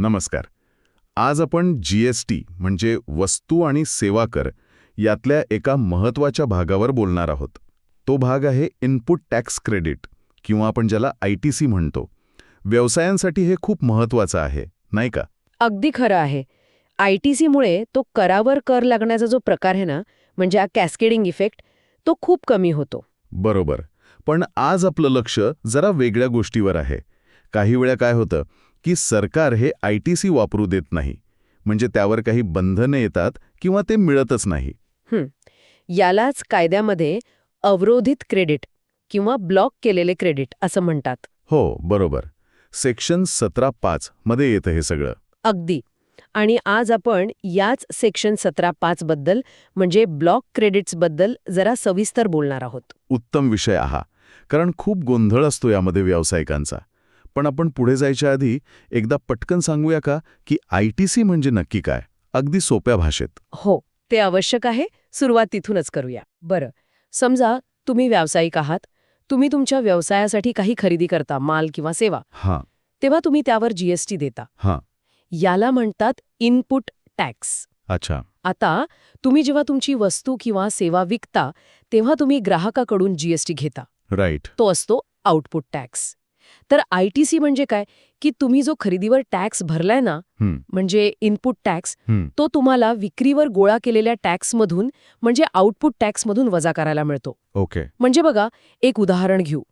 नमस्कार. आज आपण जी एस टी म्हणजे वस्तू आणि सेवा कर यातल्या एका महत्त्वाच्या भागावर बोलणार आहोत. तो भाग आहे इनपुट टॅक्स क्रेडिट किंवा आपण ज्याला आय टी सी म्हणतो. व्यवसायांसाठी हे खूप महत्त्वाचं आहे नाही का? अगदी खरं आहे. आय टी सीमुळे तो करावर कर लागण्याचा जो प्रकार आहे ना म्हणजे हा कॅस्केडिंग इफेक्ट तो खूप कमी होतो. बरोबर. पण आज आपलं लक्ष जरा वेगळ्या गोष्टीवर आहे. काही वेळा काय होतं की सरकार हे आय टी सी वापरू देत नाही. म्हणजे त्यावर काही बंधने येतात किंवा ते मिळतच नाही. यालाच कायद्यामध्ये अवरोधित क्रेडिट किंवा ब्लॉक केलेले क्रेडिट असं म्हणतात. हो बरोबर. सेक्शन सतरा पाच मध्ये येतं हे सगळं. अगदी. आणि आज आपण याच सेक्शन सतरा पाच बद्दल म्हणजे ब्लॉक क्रेडिट्सबद्दल जरा सविस्तर बोलणार आहोत. उत्तम विषय आहा. कारण खूप गोंधळ असतो यामध्ये व्यावसायिकांचा. पण आपण पुढे जायच्या आधी एकदा पटकन सांगूया का की आय टी सी म्हणजे नक्की काय? अगदी सोप्या भाषेत. हो ते आवश्यक आहे. सुरुवात तिथूनच करूया. बरं. समजा तुम्ही व्यावसायिक आहात. तुम्ही तुमच्या व्यवसायासाठी काही खरेदी करता माल किंवा सेवा. हां. तेव्हा तुम्ही त्यावर जीएसटी देता. हां. याला म्हणतात इनपुट टॅक्स. अच्छा. आता तुम्ही जेव्हा तुमची वस्तू किंवा सेवा विकता तेव्हा तुम्ही ग्राहकाकडून जीएसटी घेता. राईट. तो असतो आउटपुट टॅक्स. तर आय टी सी म्हणजे काय? की तुम्ही जो खरेदीवर टॅक्स भरलाय ना म्हणजे इनपुट टॅक्स. तो तुम्हाला विक्रीवर गोळा केलेल्या टॅक्समधून म्हणजे आउटपुट टॅक्समधून वजा करायला मिळतो. ओके. म्हणजे बघा एक उदाहरण घेऊ.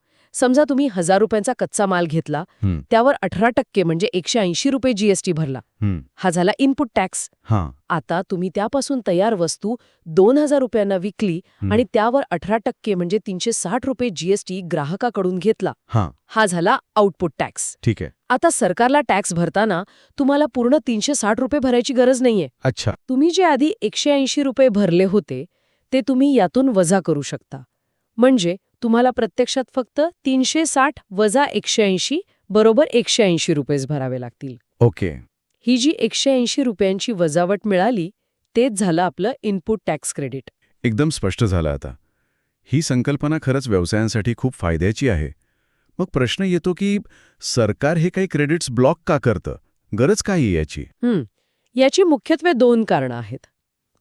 समजा तुम्ही हजार रुपयांचा कच्चा माल घेतला त्यावर अठरा टक्के म्हणजे एकशे ऐंशी रुपये जीएसटी भरला. हं. झाला इनपुट टॅक्स आता तुम्ही त्यापासून तयार वस्तू दोन हजार रुपयांना विकली. आणि त्यावर अठरा टक्के म्हणजे तीनशे साठ रुपये जीएसटी ग्राहकाकडून घेतला. हां. हा झाला आउटपुट टॅक्स ठीक आहे. आता सरकारला टॅक्स भरताना तुम्हाला पूर्ण तीनशे साठ रुपये भरायची गरज नाहीये. अच्छा. तुम्ही जे आधी एकशे ऐंशी रुपये भरले होते ते तुम्ही यातून वजा करू शकता. म्हणजे तुम्हाला प्रत्यक्षात फक्त तीनशे साठ वजा एकशे ऐंशी बरोबर एकशे ऐंशी रुपयेच भरावे लागतील. ओके. ही जी एकशे ऐंशी रुपयांची वजावट मिळाली तेच झालं आपलं इनपुट टॅक्स क्रेडिट एकदम स्पष्ट झालं आता. ही संकल्पना खरंच व्यवसायांसाठी खूप फायद्याची आहे. मग प्रश्न येतो की सरकार हे काही क्रेडिट्स ब्लॉक का करतं? गरज काय आहे याची? याची मुख्यत्वे दोन कारणं आहेत.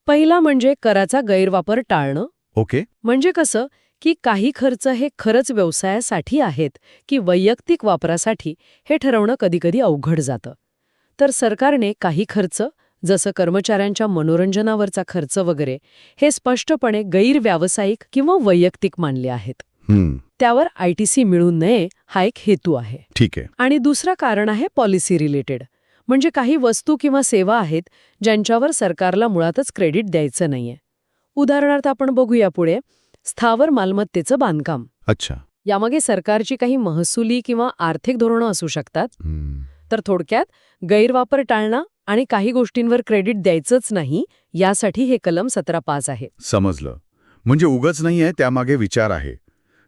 पहिला म्हणजे कराचा गैरवापर टाळणं. ओके. म्हणजे कसं? की काही खर्च हे खरंच व्यवसायासाठी आहेत की वैयक्तिक वापरासाठी हे ठरवणं कधीकधी अवघड जातं. तर सरकारने काही खर्च जसं कर्मचाऱ्यांच्या मनोरंजनावरचा खर्च वगैरे हे स्पष्टपणे गैरव्यावसायिक किंवा वैयक्तिक मानले आहेत. त्यावर आयटीसी मिळू नये हा एक हेतू आहे. ठीक आहे. आणि दुसरं कारण आहे पॉलिसी रिलेटेड. म्हणजे काही वस्तू किंवा सेवा आहेत ज्यांच्यावर सरकारला मुळातच क्रेडिट द्यायचं नाहीये. उदाहरणार्थ आपण बघूया पुढे. स्थावर मालमत्तेचं बांधकाम. अच्छा. यामागे सरकारची काही महसुली किंवा आर्थिक धोरणं असू शकतात. तर थोडक्यात गैरवापर टाळणं आणि काही गोष्टींवर क्रेडिट द्यायचंच नाही यासाठी हे कलम सतरा पाच आहे. समजलं. म्हणजे उगच नाही आहे त्यामागे विचार आहे.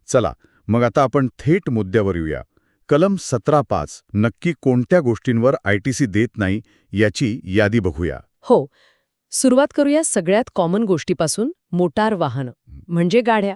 चला मग आता आपण थेट मुद्द्यावर येऊया. कलम सतरा पाच नक्की कोणत्या गोष्टींवर आय टी सी देत नाही याची यादी बघूया. हो सुरुवात करूया सगळ्यात कॉमन गोष्टीपासून मोटार वाहनं म्हणजे गाड्या.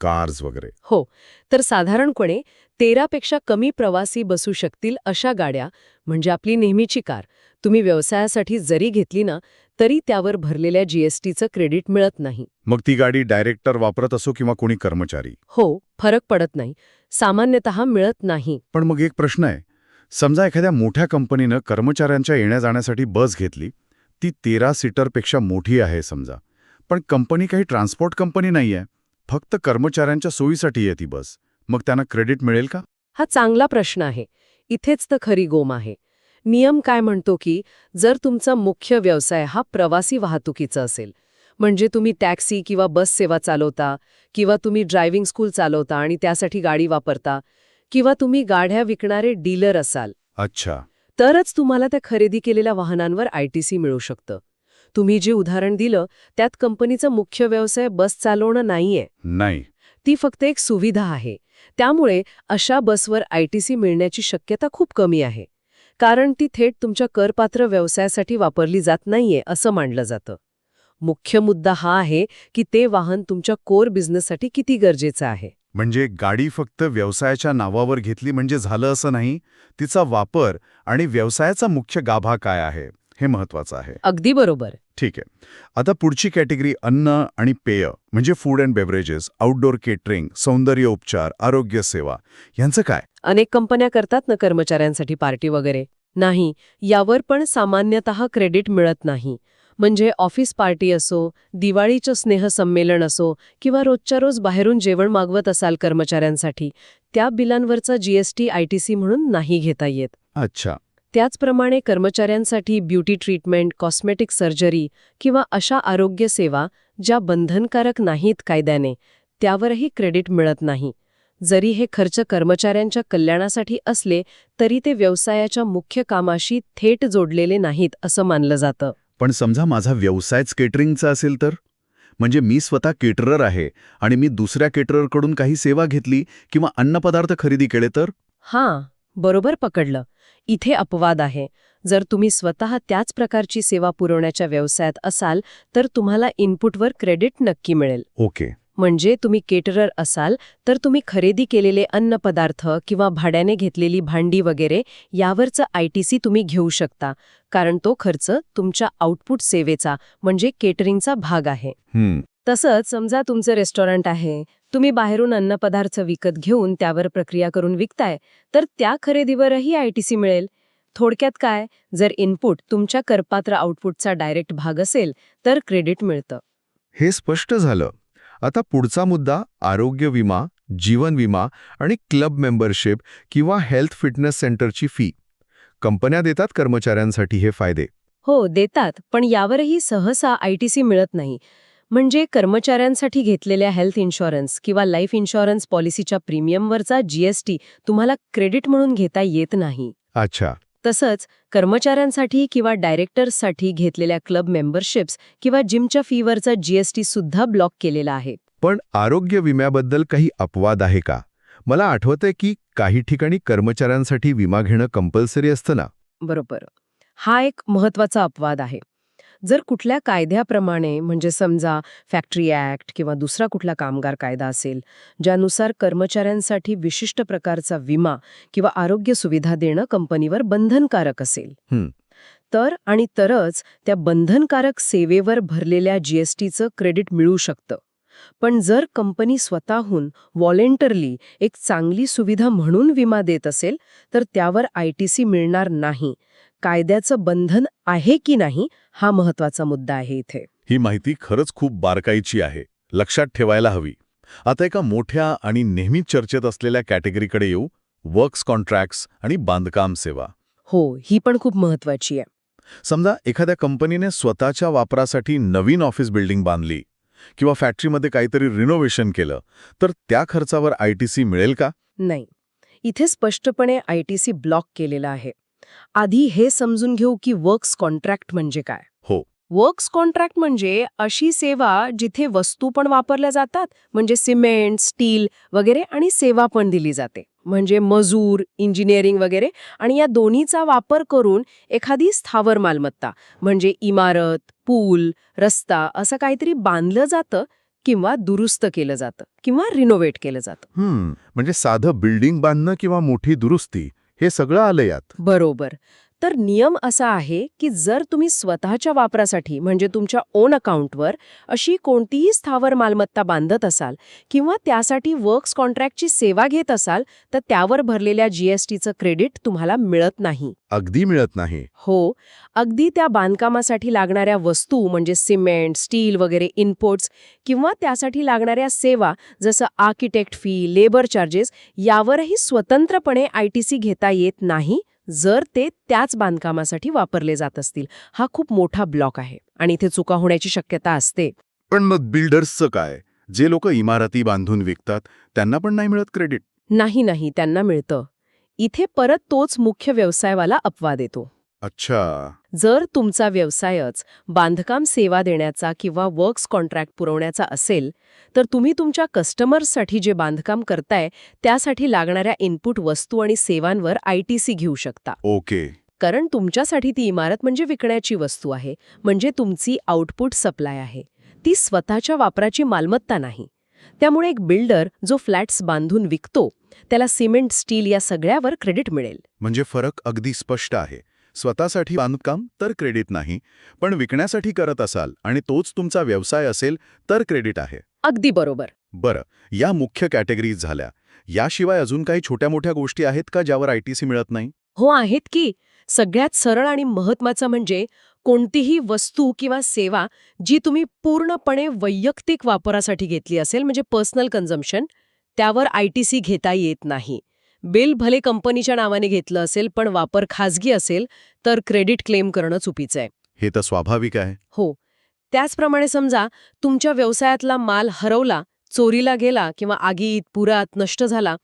कार्स वगैरे. हो तर साधारणपणे तेरापेक्षा कमी प्रवासी बसू शकतील अशा गाड्या म्हणजे आपली नेहमीची कार. तुम्ही व्यवसायासाठी जरी घेतली ना तरी त्यावर भरलेल्या जीएसटीचं क्रेडिट मिळत नाही. मग ती गाडी डायरेक्टर वापरत असो किंवा कोणी कर्मचारी? हो फरक पडत नाही. सामान्यतः मिळत नाही. पण मग एक प्रश्न आहे. समजा एखाद्या मोठ्या कंपनीनं कर्मचाऱ्यांच्या येण्या जाण्यासाठी बस घेतली ती तेरा सीटरपेक्षा मोठी आहे समजा. पण कंपनी काही ट्रान्सपोर्ट कंपनी नाही आहे फक्त कर्मचाऱ्यांच्या सोयीसाठी आहे ती बस. मग त्यांना क्रेडिट मिळेल का? हा चांगला प्रश्न आहे. इथेच तर खरी गोम आहे. नियम काय म्हणतो की जर तुमचा मुख्य व्यवसाय हा प्रवासी वाहतुकीचा असेल म्हणजे तुम्ही टॅक्सी किंवा बस सेवा चालवता किंवा तुम्ही ड्रायव्हिंग स्कूल चालवता आणि त्यासाठी गाडी वापरता किंवा तुम्ही गाड्या विकणारे डीलर असाल. अच्छा. तरच तुम्हाला त्या खरेदी केलेल्या वाहनांवर आयटीसी मिळू शकतं. तुम्ही जे उदाहरण दिलं त्यात कंपनीचा मुख्य व्यवसाय बस चालवणं नाहीये. नाही. ती फक्त एक सुविधा आहे. त्यामुळे अशा बसवर आयटीसी मिळण्याची शक्यता खूप कमी आहे. कारण ती थेट तुमच्या करपात्र व्यवसायासाठी वापरली जात नाहीये असं मानलं जातं. मुख्य मुद्दा हा आहे की ते वाहन तुमच्या कोर बिझनेससाठी किती गरजेचं आहे. म्हणजे गाडी फक्त व्यवसायाच्या नावावर घेतली म्हणजे झालं असं नाही तिचा वापर आणि व्यवसायाचा मुख्य गाभा काय आहे हे महत्वाचं आहे. अगदी बरोबर. ठीक आहे. आता पुढची कॅटेगरी अन्न आणि पेय म्हणजे food and beverages outdoor catering सौंदर्य उपचार आरोग्य सेवा यांचं काय? अनेक कंपन्या करतात ना कर्मचाऱ्यांसाठी पार्टी वगैरे. नाही यावर पण सामान्यतः क्रेडिट मिळत नाही. म्हणजे ऑफिस पार्टी असो दिवाळीचं स्नेहसंमेलन असो किंवा रोजच्या रोज बाहेरून जेवण मागवत असाल कर्मचाऱ्यांसाठी त्या बिलांवरचा जीएसटी आयटीसी म्हणून नाही घेता येत. अच्छा. त्याचप्रमाणे कर्मचाऱ्यांसाठी ब्युटी ट्रीटमेंट कॉस्मेटिक सर्जरी किंवा अशा आरोग्य सेवा ज्या बंधनकारक नाहीत कायद्याने त्यावरही क्रेडिट मिळत नाही. जरी हे खर्च कर्मचाऱ्यांच्या कल्याणासाठी असले तरी ते व्यवसायाच्या मुख्य कामाशी थेट जोडलेले नाहीत असं मानलं जातं. पण समजा माझा व्यवसायच केटरिंगचा असेल तर? म्हणजे मी स्वतः केटरर आहे आणि मी दुसऱ्या केटररकडून काही सेवा घेतली किंवा अन्नपदार्थ खरेदी केले तर? हां बरोबर पकडलं. इथे अपवाद आहे. जर तुम्ही स्वतः त्याच प्रकारची सेवा पुरवण्याच्या व्यवसायात असाल तर तुम्हाला इनपुटवर क्रेडिट नक्की मिळेल. ओके. म्हणजे तुम्ही केटरर असाल तर तुम्ही खरेदी केलेले अन्नपदार्थ किंवा भाड्याने घेतलेली भांडी वगैरे यावरचं आयटीसी तुम्ही घेऊ शकता कारण तो खर्च तुमच्या आउटपुट सेवेचा म्हणजे केटरिंगचा भाग आहे. तसंच समजा तुमचं रेस्टॉरंट आहे तुम्ही बाहेरून अन्नपदार्थ विकत घेऊन त्यावर प्रक्रिया करून विकताय तर त्या खरेदीवरही आयटीसी मिळेल. थोडक्यात काय जर इनपुट तुमच्या करपात्र आउटपुटचा डायरेक्ट भाग असेल तर क्रेडिट मिळतं. हे स्पष्ट झालं. आता पुढचा मुद्दा आरोग्य विमा जीवन विमा आणि क्लब मेंबरशिप किंवा हेल्थ फिटनेस सेंटरची फी. कंपन्या देतात कर्मचाऱ्यांसाठी हे फायदे. हो देतात पण यावरही सहसा आयटीसी मिळत नाही. म्हणजे कर्मचाऱ्यांसाठी घेतलेल्या हेल्थ इन्शुरन्स किंवा लाईफ इन्शुरन्स पॉलिसीच्या प्रीमियमवरचा जीएसटी तुम्हाला क्रेडिट म्हणून घेता येत नाही. अच्छा. तसंच कर्मचाऱ्यांसाठी किंवा डायरेक्टर्ससाठी घेतलेल्या क्लब मेंबरशिप्स किंवा जिमच्या फीवरचा जीएसटी सुद्धा ब्लॉक केलेला आहे. पण आरोग्य विम्याबद्दल काही अपवाद आहे का? मला आठवतंय की काही ठिकाणी कर्मचाऱ्यांसाठी विमा घेणं कंपल्सरी असतं ना? बरोबर. हा एक महत्त्वाचा अपवाद आहे. जर कुठल्या कायद्याप्रमाणे म्हणजे समजा फॅक्टरी ॲक्ट किंवा दुसरा कुठला कामगार कायदा असेल ज्यानुसार कर्मचाऱ्यांसाठी विशिष्ट प्रकारचा विमा किंवा आरोग्य सुविधा देणं कंपनीवर बंधनकारक असेल. तर आणि तरच त्या बंधनकारक सेवेवर भरलेल्या जीएसटीचं क्रेडिट मिळू शकतं. पण जर कंपनी स्वतःहून व्हॉलेंटरली एक चांगली सुविधा म्हणून विमा देत असेल तर त्यावर आयटीसी मिळणार नाही. कायद्याचं बंधन आहे की नाही हा महत्त्वाचा मुद्दा आहे इथे. ही माहिती खरंच खूप बारकाईची आहे. लक्षात ठेवायला हवी. आता एका मोठ्या आणि नेहमीच चर्चेत असलेल्या कॅटेगरीकडे येऊ वर्क्स कॉन्ट्रॅक्ट्स आणि बांधकाम सेवा. हो ही पण खूप महत्वाची आहे. समजा एखाद्या कंपनीने स्वतःच्या वापरासाठी नवीन ऑफिस बिल्डिंग बांधली किंवा फॅक्टरीमध्ये काहीतरी रिनोव्हेशन केलं तर त्या खर्चावर आयटीसी मिळेल का? नाही. इथे स्पष्टपणे आयटीसी ब्लॉक केलेला आहे. आधी हे समजून घेऊ की वर्क्स कॉन्ट्रॅक्ट म्हणजे काय. हो. वर्क्स कॉन्ट्रॅक्ट म्हणजे अशी सेवा जिथे वस्तू पण वापरल्या जातात म्हणजे सिमेंट स्टील वगैरे आणि सेवा पण दिली जाते. म्हणजे मजूर इंजिनिअरिंग वगैरे आणि या दोन्हीचा वापर करून एखादी स्थावर मालमत्ता म्हणजे इमारत पूल रस्ता असं काहीतरी बांधलं जातं किंवा दुरुस्त केलं जातं किंवा रिनोव्हेट केलं जातं. म्हणजे साधं बिल्डिंग बांधणं किंवा मोठी दुरुस्ती हे सगळं आलं यात. बरोबर. तर नियम असा आहे की जर तुम्ही स्वतःच्या वापरासाठी म्हणजे तुमच्या ओन अकाउंटवर अशी कोणतीही स्थावर मालमत्ता बांधत असाल किंवा त्यासाठी वर्क्स कॉन्ट्रॅक्टची सेवा घेत असाल तर त्यावर भरलेल्या जीएसटीचं क्रेडिट तुम्हाला मिळत नाही. अगदी मिळत नाही. हो अगदी त्या बांधकामासाठी लागणाऱ्या वस्तू म्हणजे सिमेंट स्टील वगैरे इनपुट्स किंवा त्यासाठी लागणाऱ्या सेवा जसं आर्किटेक्ट फी लेबर चार्जेस यावरही स्वतंत्रपणे आयटीसी घेता येत नाही जर ते त्याच बांधकामासाठी वापरले जात असतील. हा खूप मोठा ब्लॉक आहे आणि इथे चुका होण्याची शक्यता असते. पण मग बिल्डर्सचं काय? जे लोक इमारती बांधून विकतात त्यांना पण नाही मिळत क्रेडिट. नाही नाही त्यांना मिळतं. इथे परत तोच मुख्य व्यवसायवाला अपवाद येतो. अच्छा. जर तुमचा व्यवसायच बांधकाम सेवा देण्याचा किंवा वर्क्स कॉन्ट्रॅक्ट पुरवण्याचा असेल तर तुम्ही तुमच्या कस्टमर्ससाठी जे बांधकाम करताय त्यासाठी लागणाऱ्या इनपुट वस्तू आणि सेवांवर आयटीसी घेऊ शकता. ओके. कारण तुमच्यासाठी ती इमारत म्हणजे विकण्याची वस्तू आहे म्हणजे तुमची आउटपुट सप्लाय आहे. ती स्वतःच्या वापराची मालमत्ता नाही. त्यामुळे एक बिल्डर जो फ्लॅट्स बांधून विकतो त्याला सिमेंट स्टील या सगळ्यावर क्रेडिट मिळेल. म्हणजे फरक अगदी स्पष्ट आहे. स्वतःसाठी बांधकाम तर क्रेडिट नाही पण विकण्यासाठी करत असाल आणि तोच तुमचा व्यवसाय असेल तर क्रेडिट आहे. अगदी बरोबर. बरं या मुख्य कॅटेगरीज झाल्या. याशिवाय अजून काही छोट्या मोठ्या गोष्टी आहेत का ज्यावर आयटीसी मिळत नाही? हो आहेत की. सगळ्यात सरळ आणि महत्वाचं म्हणजे कोणतीही वस्तू किंवा सेवा जी तुम्ही पूर्णपणे वैयक्तिक वापरासाठी घेतली असेल म्हणजे पर्सनल कन्झम्पशन त्यावर आयटीसी घेता येत नाही. बिल भले कंपनीच्या नावाने घेतलं असेल पण वापर खाजगी असेल तर क्रेडिट क्लेम करणं चुकीचं आहे. हे तर स्वाभाविक आहे. हो. त्याचप्रमाणे समजा तुमच्या व्यवसायातला माल हरवला चोरीला गेला किंवा आगीत पुरात नष्ट झाला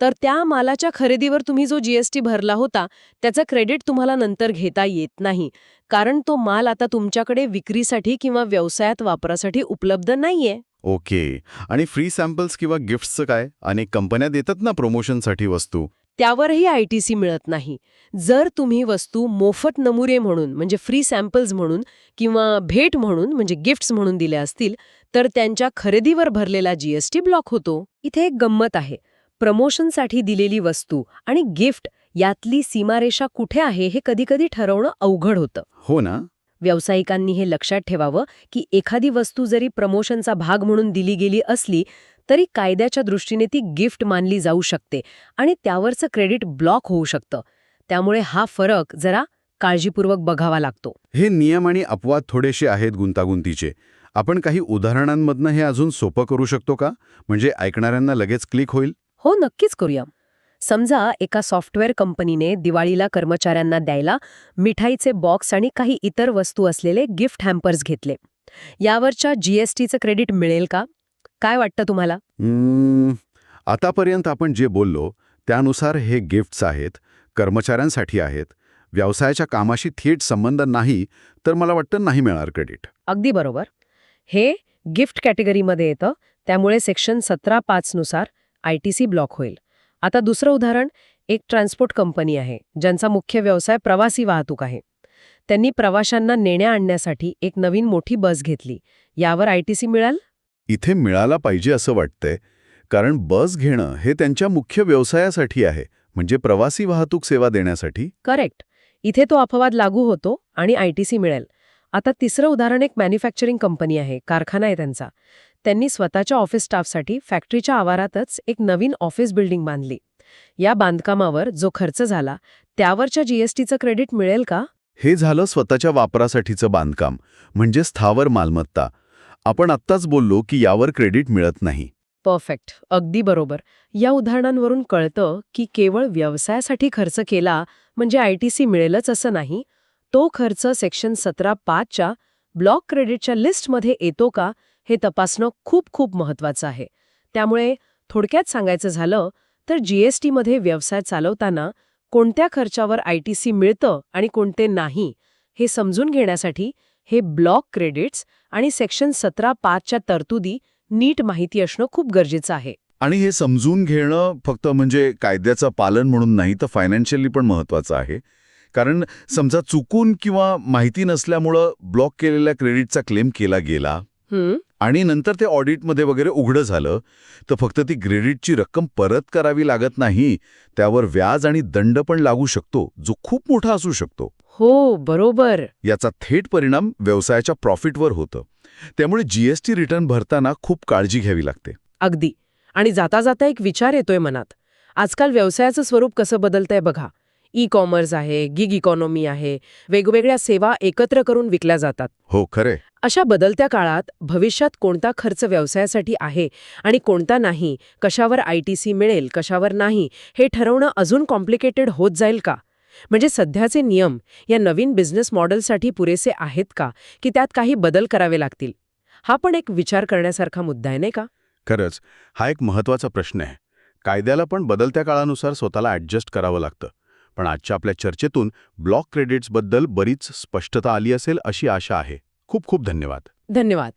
तर त्या मालाच्या खरेदीवर तुम्ही जो जीएसटी भरला होता त्याचं क्रेडिट तुम्हाला नंतर घेता येत नाही. कारण तो माल आता तुमच्याकडे विक्रीसाठी किंवा व्यवसायात वापरासाठी उपलब्ध नाहीये. ओके. आणि फ्री सॅम्पल्स किंवा गिफ्ट्सचं काय? अनेक कंपन्या देतात ना प्रमोशनसाठी वस्तू? त्यावरही आयटीसी मिळत नाही. जर तुम्ही वस्तू मोफत नमुरे म्हणून म्हणजे फ्री सॅम्पल्स म्हणून किंवा भेट म्हणून म्हणजे गिफ्ट्स म्हणून दिल्या असतील तर त्यांच्या खरेदीवर भरलेला जीएसटी ब्लॉक होतो. इथे एक गंमत आहे. प्रमोशनसाठी दिलेली वस्तू आणि गिफ्ट यातली सीमारेषा कुठे आहे हे कधीकधी ठरवणं अवघड होतं. हो ना? व्यावसायिकांनी हे लक्षात ठेवावं की एखादी वस्तू जरी प्रमोशनचा भाग म्हणून दिली गेली असली तरी कायद्याच्या दृष्टीने ती गिफ्ट मानली जाऊ शकते आणि त्यावरचं क्रेडिट ब्लॉक होऊ शकतं. त्यामुळे हा फरक जरा काळजीपूर्वक बघावा लागतो. हे नियम आणि अपवाद थोडेसे आहेत गुंतागुंतीचे. आपण काही उदाहरणांमधनं हे अजून सोपं करू शकतो का? म्हणजे ऐकणाऱ्यांना लगेच क्लिक होईल? हो नक्कीच करूया. समजा एका सॉफ्टवेअर कंपनीने दिवाळीला कर्मचाऱ्यांना द्यायला मिठाईचे बॉक्स आणि काही इतर वस्तू असलेले गिफ्ट हॅम्पर्स घेतले. यावरच्या जीएसटीचं क्रेडिट मिळेल का? काय वाटतं तुम्हाला? आतापर्यंत आपण जे बोललो त्यानुसार हे गिफ्ट्स आहेत कर्मचाऱ्यांसाठी आहेत. व्यवसायाच्या कामाशी थेट संबंध नाही तर मला वाटतं नाही मिळणार क्रेडिट. अगदी बरोबर. हे गिफ्ट कॅटेगरीमध्ये येतं त्यामुळे सेक्शन सतरा पाचनुसार आयटीसी ब्लॉक होईल. आता दुसरं उदाहरण एक ट्रान्सपोर्ट कंपनी आहे ज्यांचा मुख्य व्यवसाय प्रवासी वाहतूक आहे. त्यांनी प्रवाशांना नेण्या आणण्यासाठी एक नवीन मोठी बस घेतली. यावर आयटीसी मिळाल? इथे मिळाला पाहिजे असं वाटतंय कारण बस घेणं हे त्यांच्या मुख्य व्यवसायासाठी आहे म्हणजे प्रवासी वाहतूक सेवा देण्यासाठी. करेक्ट. इथे तो अपवाद लागू होतो आणि आयटीसी मिळेल. आता तिसरं उदाहरण एक मॅन्युफॅक्चरिंग कंपनी आहे कारखाना आहे त्यांचा. त्यांनी स्वतःच्या ऑफिस स्टाफसाठी फॅक्टरीच्या आवारातच एक नवीन ऑफिस बिल्डिंग बांधली. या बांधकामावर जो खर्च झाला त्यावरच्या जीएसटीचं क्रेडिट मिळेल का? हे झालं स्वतःच्या वापरासाठीचं बांधकाम म्हणजे स्थावर मालमत्ता. आपण आत्ताच बोललो की यावर क्रेडिट मिळत नाही. परफेक्ट. अगदी बरोबर. या उदाहरणांवरून कळतं की केवळ व्यवसायासाठी खर्च केला म्हणजे आयटीसी मिळेलच असं नाही तो खर्च सेक्शन सतरा पाचच्या ब्लॉक क्रेडिटच्या लिस्टमध्ये येतो का? हे तपासणं खूप खूप महत्वाचं आहे. त्यामुळे थोडक्यात सांगायचं झालं तर जीएसटीमध्ये व्यवसाय चालवताना कोणत्या खर्चावर आयटीसी मिळतं आणि कोणते नाही हे समजून घेण्यासाठी हे ब्लॉक क्रेडिट्स आणि सेक्शन सतरा पाचच्या तरतुदी नीट माहिती असणं खूप गरजेचं आहे. आणि हे समजून घेणं फक्त म्हणजे कायद्याचं पालन म्हणून नाही तर फायनान्शियली पण महत्वाचं आहे. कारण समजा चुकून किंवा माहिती नसल्यामुळं ब्लॉक केलेल्या क्रेडिटचा क्लेम केला गेला आणि नंतर ते ऑडिटमध्ये वगैरे उघडं झालं तर फक्त ती क्रेडिटची रक्कम परत करावी लागत नाही त्यावर व्याज आणि दंड पण लागू शकतो जो खूप मोठा असू शकतो. हो बरोबर. याचा थेट परिणाम व्यवसायाच्या प्रॉफिटवर होतं. त्यामुळे जीएसटी रिटर्न भरताना खूप काळजी घ्यावी लागते. अगदी. आणि जाता जाता एक विचार येतोय मनात. आजकाल व्यवसायाचं स्वरूप कसं बदलतंय बघा. ई कॉमर्स आहे गिग इकॉनॉमी आहे वेगवेगळ्या सेवा एकत्र करून विकल्या जातात. हो खरे अशा बदलत्या काळात भविष्यात कोणता खर्च व्यवसायासाठी आहे आणि कोणता नाही कशावर आयटीसी मिळेल कशावर नाही हे ठरवणं अजून कॉम्प्लिकेटेड होत जाईल का? म्हणजे सध्याचे नियम या नवीन बिझनेस मॉडेलसाठी पुरेसे आहेत का की त्यात काही बदल करावे लागतील? हा पण एक विचार करण्यासारखा मुद्दा आहे नाही का? खरंच हा एक महत्त्वाचा प्रश्न आहे. कायद्याला पण बदलत्या काळानुसार स्वतःला ॲडजस्ट करावं लागतं. पण आजच्या आपल्या चर्चेतून ब्लॉक क्रेडिट्सबद्दल बरीच स्पष्टता आली असेल अशी आशा आहे. खूप खूप धन्यवाद. धन्यवाद.